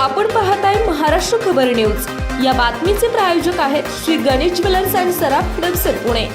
आपण पाहताय महाराष्ट्र खबर न्यूज. या बातमीचे प्रायोजक आहेत श्री गणेश ज्वेलर्स अँड सराफ हडपसर पुणे.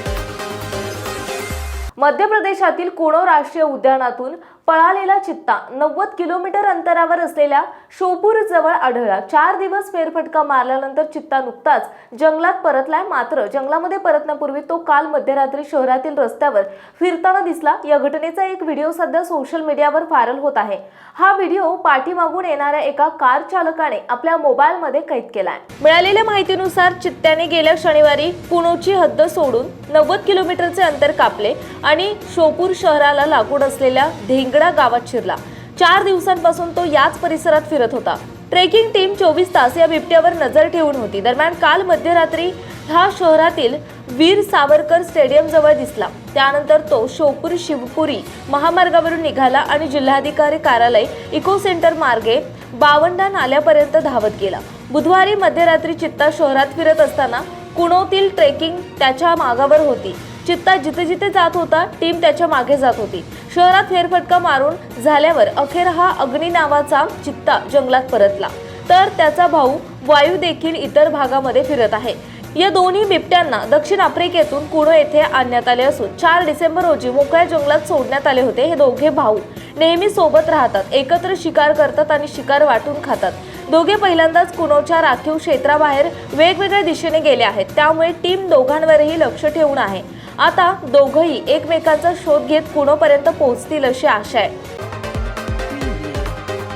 मध्य प्रदेशातील कुणो राष्ट्रीय उद्यानातून पळालेला चित्ता नव्वद किलोमीटर अंतरावर असलेल्या शोपूर जवळ आढळला. चार दिवस फेरफटका मारल्यानंतर चित्ता नुकताच जंगलात परतलाय. मात्र जंगलामध्ये परतण्यापूर्वी तो काल मध्यरात्री शहरातील रस्त्यावर फिरताना दिसला. या घटनेचा एक व्हिडिओ सध्या सोशल मीडियावर व्हायरल होत आहे. हा व्हिडिओ पाठीमागून येणाऱ्या एका कार चालकाने आपल्या मोबाईलमध्ये कैद केलाय. मिळालेल्या माहितीनुसार चित्त्याने गेल्या शनिवारी पुणोची हद्द सोडून नव्वद किलोमीटरचे अंतर कापले आणि शोपूर शहराला लागून असलेल्या धेंगडा गावात शिरला. चार दिवसांपासून तो याच परिसरात फिरत होता. ट्रेकिंग टीम चोवीस तास या बिबट्यावर नजर ठेवून होती. दरम्यान काल मध्यरात्री हा शहरातील वीर सावरकर स्टेडियम जवळ दिसला. त्यानंतर तो शोपूर शिवपुरी महामार्गावरून निघाला आणि जिल्हाधिकारी कार्यालय इको सेंटर मार्गे बावंडा नाल्यापर्यंत धावत गेला. बुधवारी मध्यरात्री चित्ता शहरात फिरत असताना कुणोतील ट्रेकिंग त्याच्या मागावर होती. चित्ता जिथे जिथे जात होता टीम त्याच्यामागे जात होती. शहरात फेरफटका मारून झाल्यावर अखेर हा अग्नी नावाचा चित्ता जंगलात परतला. तर त्याचा भाऊ वायू देखील इतर भागामध्ये फिरत आहे. या दोन्ही बिबट्यांना दक्षिण आफ्रिकेतून कुडो येथे आणण्यात आले असून चार डिसेंबर रोजी मोकळ्या जंगलात सोडण्यात आले होते हे दोघे भाऊ नेहमी सोबत राहतात एकत्र शिकार करतात आणि शिकार वाटून खातात. दोघे पहिल्यांदाच कुणोच्या राखीव क्षेत्राबाहेर वेगवेगळ्या दिशेने गेले आहेत. त्यामुळे टीम दोघांवरही लक्ष ठेवून आहे. आता दोघंही एकमेकांचा शोध घेत कुणोपर्यंत पोहोचतील अशी आशा आहे.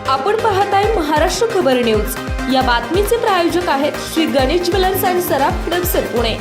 आपण पाहत आहे महाराष्ट्र खबर न्यूज. या बातमीचे प्रायोजक आहेत श्री गणेश ज्वेलर्स अँड सराफ प्रदर्शन पुणे.